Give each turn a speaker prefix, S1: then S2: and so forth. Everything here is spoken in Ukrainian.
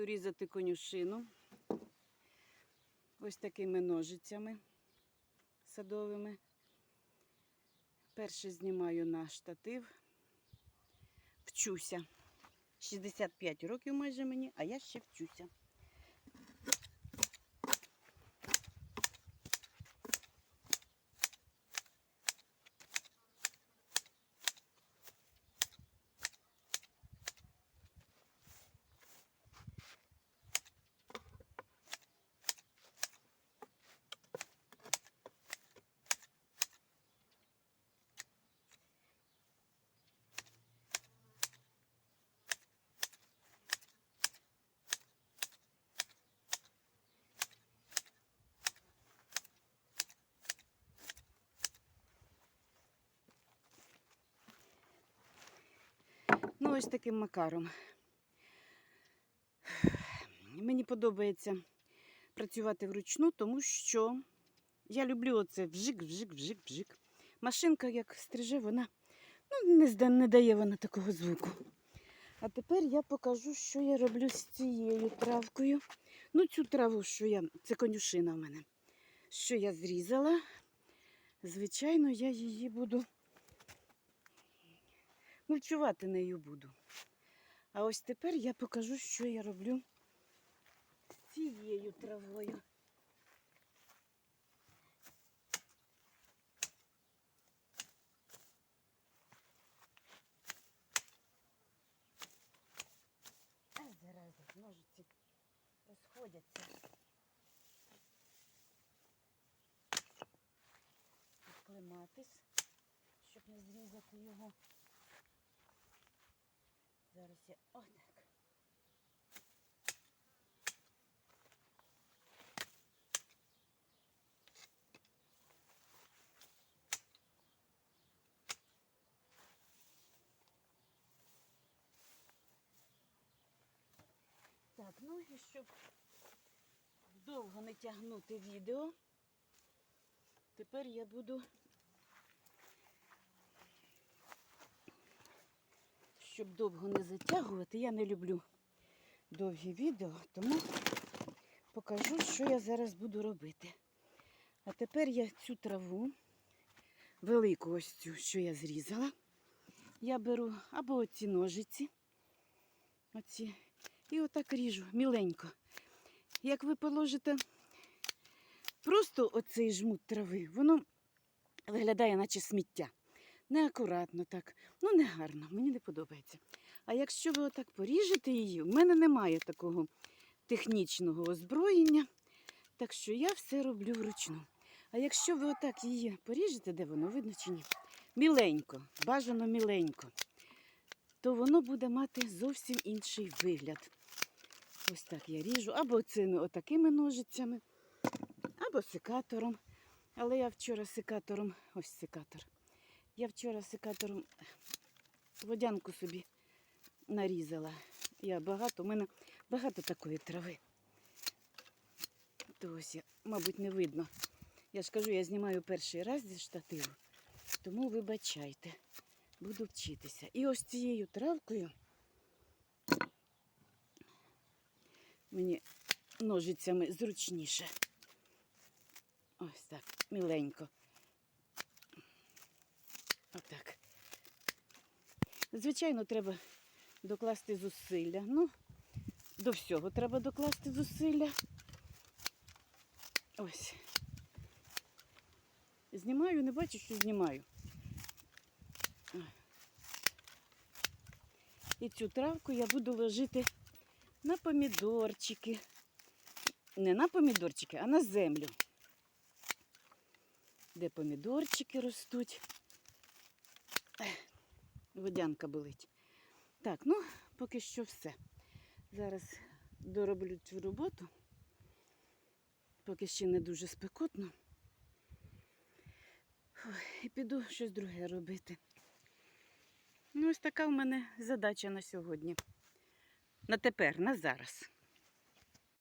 S1: Буду різати конюшину ось такими ножицями садовими. Перше знімаю на штатив. Вчуся. 65 років майже мені, а я ще вчуся. Ну, ось таким макаром. Мені подобається працювати вручну, тому що я люблю оце вжик, вжик, вжик, вжик. Машинка, як стриже, вона ну, не, не дає вона такого звуку. А тепер я покажу, що я роблю з цією травкою. Ну, цю траву, що я, це конюшина в мене, що я зрізала. Звичайно, я її буду мульчувати нею буду. А ось тепер я покажу, що я роблю цією травою. А зараза, ножиці розходяться. Підклематись, щоб не зрізати його. Зараз я отак. Так, ну і щоб довго не тягнути відео, тепер я буду щоб довго не затягувати, я не люблю довгі відео, тому покажу, що я зараз буду робити. А тепер я цю траву, велику ось цю, що я зрізала, я беру або оці ножиці, оці, і отак ріжу міленько. Як ви положите просто оцей жмут трави, воно виглядає, наче сміття. Неакуратно так. Ну, не гарно, мені не подобається. А якщо ви отак поріжете її, в мене немає такого технічного озброєння, так що я все роблю вручну. А якщо ви отак її поріжете, де воно видно чи ні? Міленько, бажано міленько, то воно буде мати зовсім інший вигляд. Ось так я ріжу, або цими отакими ножицями, або секатором. Але я вчора секатором, ось секатор. Я вчора секатором водянку собі нарізала. Я багато, у мене багато такої трави. То ось мабуть, не видно. Я ж кажу, я знімаю перший раз зі штативу, тому вибачайте, буду вчитися. І ось цією травкою мені ножицями зручніше. Ось так, міленько. Отак. Звичайно, треба докласти зусилля. Ну, до всього треба докласти зусилля. Ось. Знімаю, не бачу, що знімаю. І цю травку я буду ложити на помідорчики. Не на помідорчики, а на землю. Де помідорчики ростуть. Водянка болить. Так, ну, поки що все. Зараз дороблю цю роботу. Поки ще не дуже спекотно. І піду щось друге робити. Ну, ось така в мене задача на сьогодні. На тепер, на зараз.